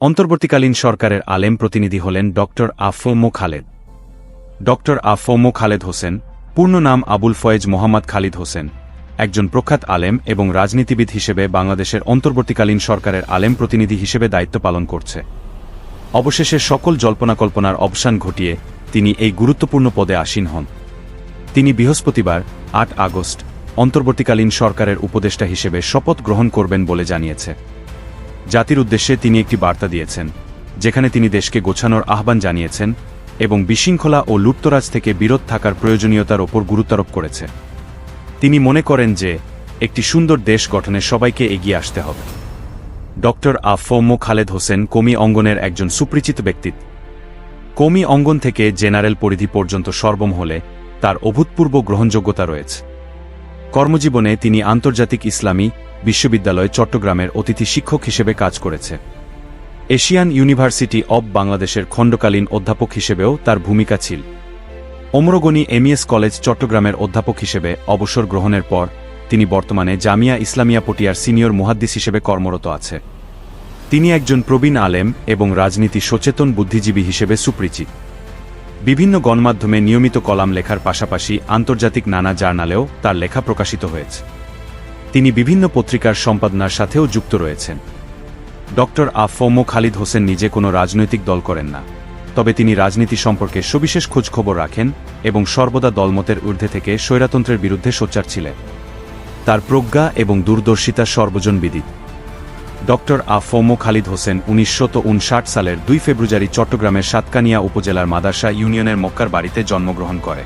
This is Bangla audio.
অন্তর্বর্তীকালীন সরকারের আলেম প্রতিনিধি হলেন ডক্টর আফমো খালেদ। ডক্টর আফমো খালেদ হোসেন, পূর্ণ নাম আবুল ফয়েজ মোহাম্মদ খালিদ হোসেন, একজন প্রখ্যাত আলেম এবং রাজনীতিবিদ হিসেবে বাংলাদেশের অন্তর্বর্তীকালীন সরকারের আলেম প্রতিনিধি হিসেবে দায়িত্ব পালন করছে। অবশেষে সকল জল্পনাকল্পনার অবসান ঘটিয়ে তিনি এই গুরুত্বপূর্ণ পদে আসীন হন। তিনি বৃহস্পতিবার, আট আগস্ট, অন্তর্বর্তীকালীন সরকারের উপদেষ্টা হিসেবে শপথ গ্রহণ করবেন বলে জানিয়েছে। জাতির উদ্দেশ্যে তিনি একটি বার্তা দিয়েছেন, যেখানে তিনি দেশকে গোছানোর আহ্বান জানিয়েছেন এবং বিশৃঙ্খলা ও লুটতরাজ থেকে বিরত থাকার প্রয়োজনীয়তার ওপর গুরুত্বারোপ করেছে। তিনি মনে করেন যে, একটি সুন্দর দেশ গঠনে সবাইকে এগিয়ে আসতে হবে। ডক্টর আফমো খালেদ হোসেন কমি অঙ্গনের একজন সুপরিচিত ব্যক্তিত্ব কমি অঙ্গন থেকে জেনারেল পরিধি পর্যন্ত সর্বম হলে তার অভূতপূর্ব গ্রহণযোগ্যতা রয়েছে। কর্মজীবনে তিনি আন্তর্জাতিক ইসলামী বিশ্ববিদ্যালয় চট্টগ্রামের অতিথি শিক্ষক হিসেবে কাজ করেছে। এশিয়ান ইউনিভার্সিটি অব বাংলাদেশের খণ্ডকালীন অধ্যাপক হিসেবেও তার ভূমিকা ছিল। অমরগণী এমইএস কলেজ চট্টগ্রামের অধ্যাপক হিসেবে অবসর গ্রহণের পর তিনি বর্তমানে জামিয়া ইসলামিয়া পটিয়ার সিনিয়র মুহাদ্দিস হিসেবে কর্মরত আছে। তিনি একজন প্রবীণ আলেম এবং রাজনীতি সচেতন বুদ্ধিজীবী হিসেবে সুপরিচিত। বিভিন্ন গণমাধ্যমে নিয়মিত কলাম লেখার পাশাপাশি আন্তর্জাতিক নানা জার্নালেও তার লেখা প্রকাশিত হয়েছে। তিনি বিভিন্ন পত্রিকার সম্পাদনার সাথেও যুক্ত রয়েছেন। ডক্টর আফমো খালিদ হোসেন নিজে কোনো রাজনৈতিক দল করেন না। তবে তিনি রাজনীতি সম্পর্কে সবিশেষ খোঁজখবর রাখেন এবং সর্বদা দলমতের ঊর্ধ্বে থেকে স্বৈরাতন্ত্রের বিরুদ্ধে সোচ্চার ছিলেন। তার প্রজ্ঞা এবং দূরদর্শিতা সর্বজন বিদিত ডক্টর আফমো খালিদ হোসেন উনিশশো সালের দুই ফেব্রুয়ারি চট্টগ্রামের সাতকানিয়া উপজেলার মাদাসা ইউনিয়নের মক্কার বাড়িতে জন্মগ্রহণ করে।